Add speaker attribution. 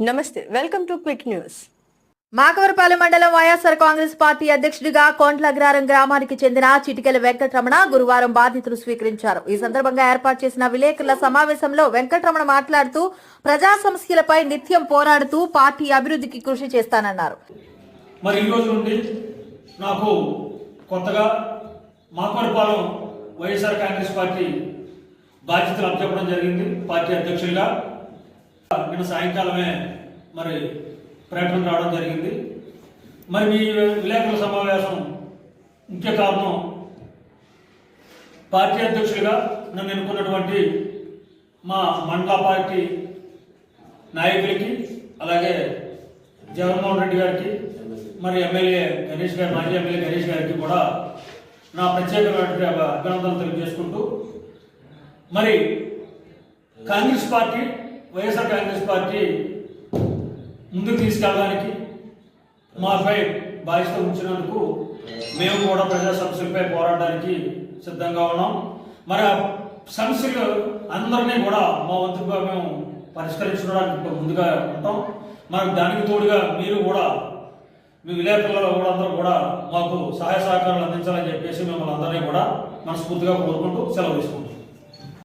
Speaker 1: నమస్తే welcome to quick news.
Speaker 2: Makavarapalem మండలం YSR Congress party అధ్యక్షుడిగా కోంట్లగ్రారం గ్రామానికి చెందిన చిటికెల వెంకటరమణ గురువారం బాధ్యతలు స్వీకరించారు. ఈ సందర్భంగా ఏర్పాటు చేసిన విలేకరుల సమావేశంలో వెంకటరమణ మాట్లాడుతూ ప్రజా సమస్యలపై నిత్యం పోరాడుతూ పార్టీ అభివృద్ధికి కృషి చేస్తానన్నారు.
Speaker 3: మరి ఈ రోజు నుండి నాకు కొత్తగా మాకవరపాలెం వైఎస్ఆర్ కాంగ్రెస్ పార్టీ బాధ్యతలు అప్పచెప్పడం జరిగింది. పార్టీ అధ్యక్షులుగా నిన్న సాయంకాలమే మరి ప్రకటన రావడం జరిగింది. మరి మీ విలేకరుల సమావేశం ముఖ్య కారణం పార్టీ అధ్యక్షులుగా నన్ను ఎన్నుకున్నటువంటి మా మండల పార్టీ నాయకులకి అలాగే జగన్మోహన్ రెడ్డి గారికి మరి ఎమ్మెల్యే గణేష్ గారి మాజీ ఎమ్మెల్యే గణేష్ గారికి కూడా నా ప్రత్యేకమైనటువంటి అభినందనలు తెలియజేసుకుంటూ మరి Congress party YSR Congress party ముందుకు తీసుకెళ్ళడానికి మాపై బాధ్యత ఉంచినందుకు మేము కూడా ప్రజా సమస్యలపై పోరాడడానికి సిద్ధంగా ఉన్నాం. మరి ఆ సమస్యలు అందరినీ కూడా మా వంతుగా మేము పరిష్కరించడానికి ముందుగా ఉంటాం. మరి దానికి తోడుగా మీరు కూడా మీ విలేకరుల కూడా అందరూ కూడా మాకు సహాయ సహకారాలు అందించాలని చెప్పేసి మిమ్మల్ని అందరినీ కూడా మనస్ఫూర్తిగా కోరుకుంటూ సెలవు తీసుకుంటాం